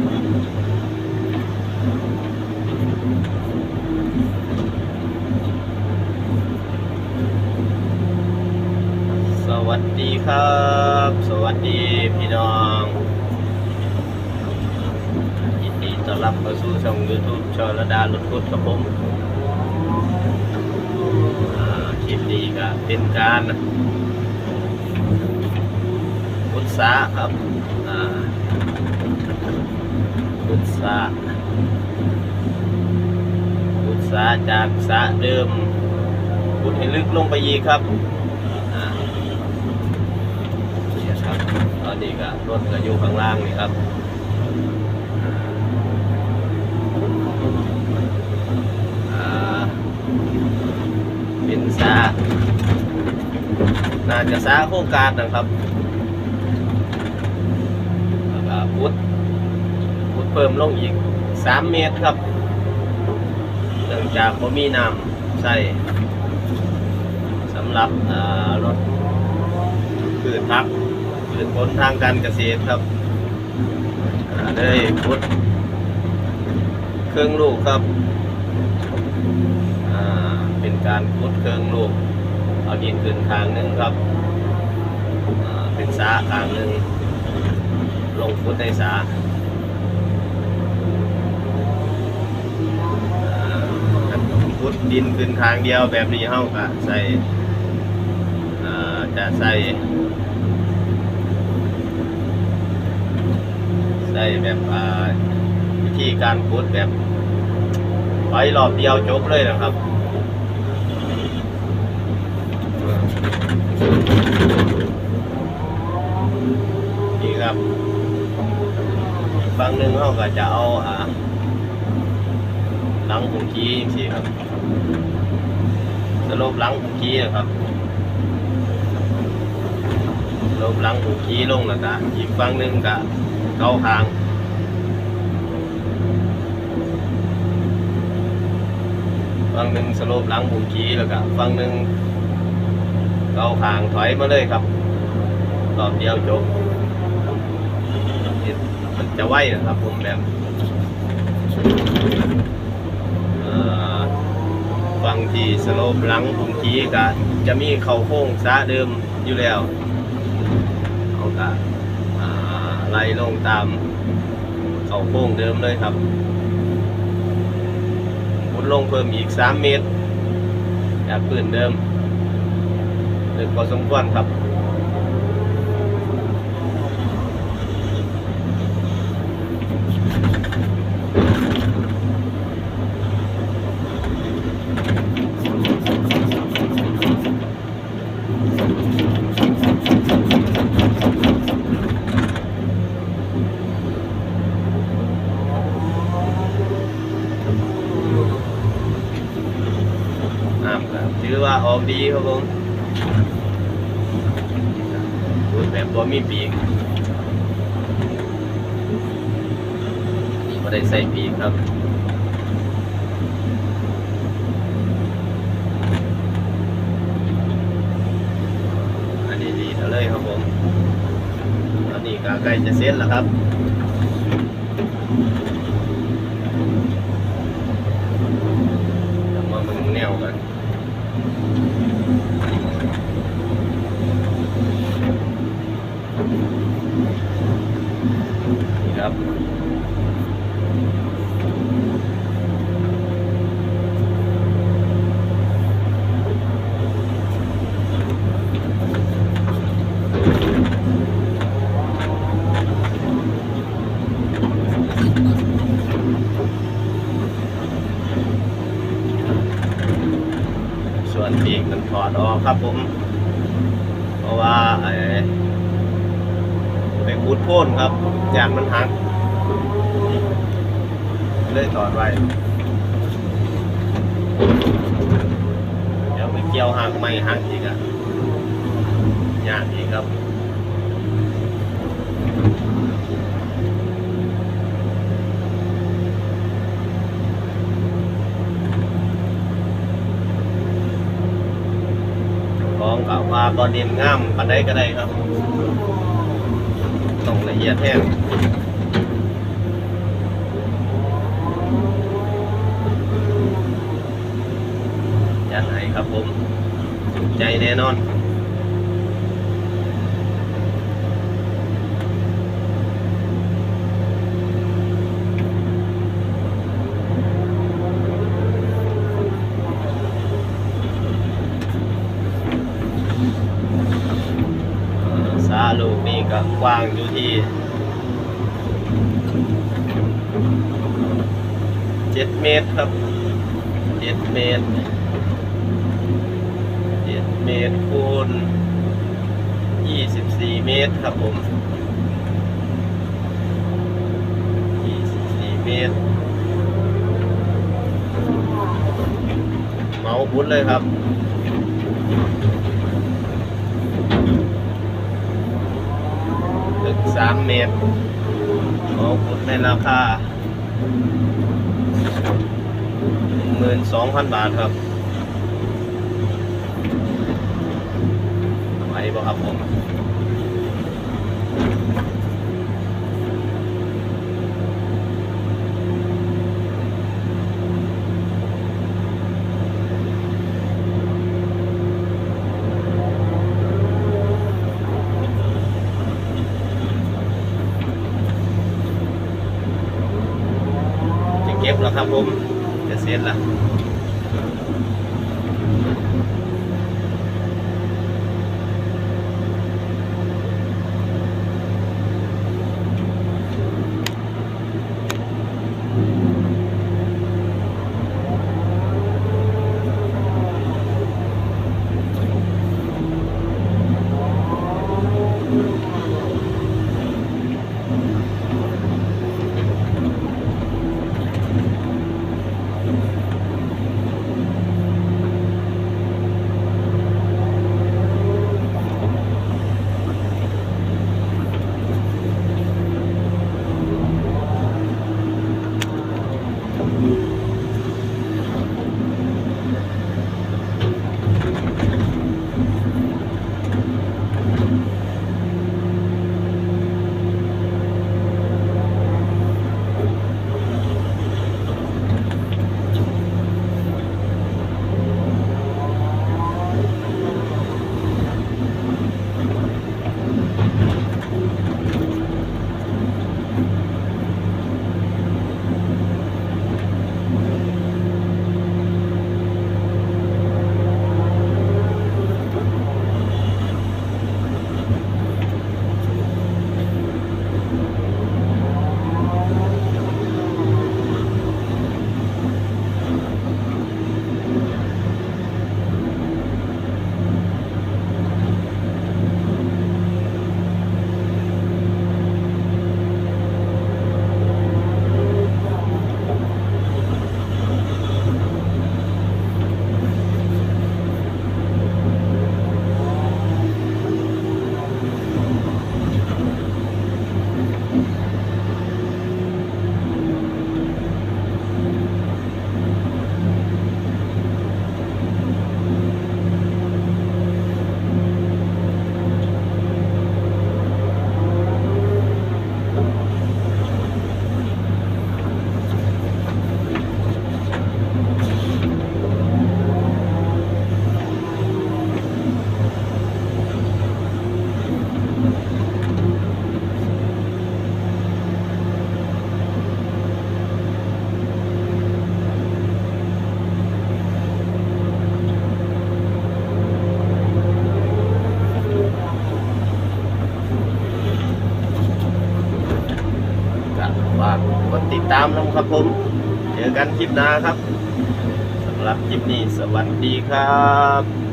สวัสดีครับ สวัสดีพี่น้องยินดีต้อนรับเข้าสู่ช่อง YouTube ชอระดาลุดพุดกับผมคลิปนี้ก็เป็นการพุทธาครับอ่า พุทธาพุทธาจากสะเดิมพุทธให้ลึกลงไปอีครับครับตอนนี้ก็รถก็อยู่ข้างล่างนี่ครับอ่าเป็นซาน่าจะซาโครงการนะครับแล้วก็พุทธ เพิ่มลงอีก 3 เมตรครับเนื่องจากว่ามีน้ำใส่สำหรับรถพืชพักพืชผลทางการเกษตรครับได้พุดเครื่องลูกครับเป็นการพุดเครื่องลูก เอาดินขึ้นทางหนึ่งครับเป็นสาทางหนึ่งลงพุดในสาอ่า พุดดินขึ้นทางเดียวแบบนี้เฮาก็ใส่จะใส่ใส่แบบวิธีการพุดแบบไว้รอบเดียวจบเลยนะครับนี่ครับอีกฝั่งหนึ่งเขาก็จะเอาอ่า หลังหุ่นขี้สิครับสลบหลังหุ่นขี้นะครับสลบหลังหุ่นขี้ลงแล้วก็อีกฝั่งหนึ่งก็เกาคางฝั่งหนึ่งสลปหลังหุ่นขี้แล้วก็ฝั่งหนึ่งเกาคางถอยมาเลยครับรอบเดียวจบมันจะไหวนะครับผมแบบ ฟังที่สโลปหลังหุ่นขี้ก็จะมีเข่าโค้งซะเดิมอยู่แล้วเอาก็ไล่ลงตามเข่าโค้งเดิมเลยครับมุดลงเพิ่มอีก 3 เมตรจากพื้นเดิมลึกพอสมควรครับ น้ำก็ถื อาอกดีครับผมพูดแบบว่มีปีกไม่ได้ใส่ปีกครับอันนี้ดีเท่าเลยครับผมอันนี้ก็ใกล้จะเสร็จแล้วครับเดี๋ยวมาเบิ่งแนวกัน ครับส่วนปีกมันถอดออกครับผม เพราะว่า ไปขุดโพ่นครับยางมันหักเลยถอดไว้เดี๋ยวไปเกี่ยวหักไม่หักอีกอะยากอีกครับของกับว่าบอดินงามปันได้ก็ได้ครับ เอียดแห้งจัดไหครับผม ถูกใจแน่นอน ว้างอยู่ที่เจ็ดเมตรครับเจ็ดเมตรเจ็ดเมตรคูณยี่สิบสี่เมตรครับผมยี่สิบสี่เมตรเมาส์พุ้นเลยครับ ลึกสามเมตรขอพูดในราคาหมื่นสองพันบาทครับไหวบ่ครับผม แล้วครับผมจะเสร็จแล้ว ตามนะครับผม เจอกันคลิปหน้าครับสำหรับคลิปนี้สวัสดีครับ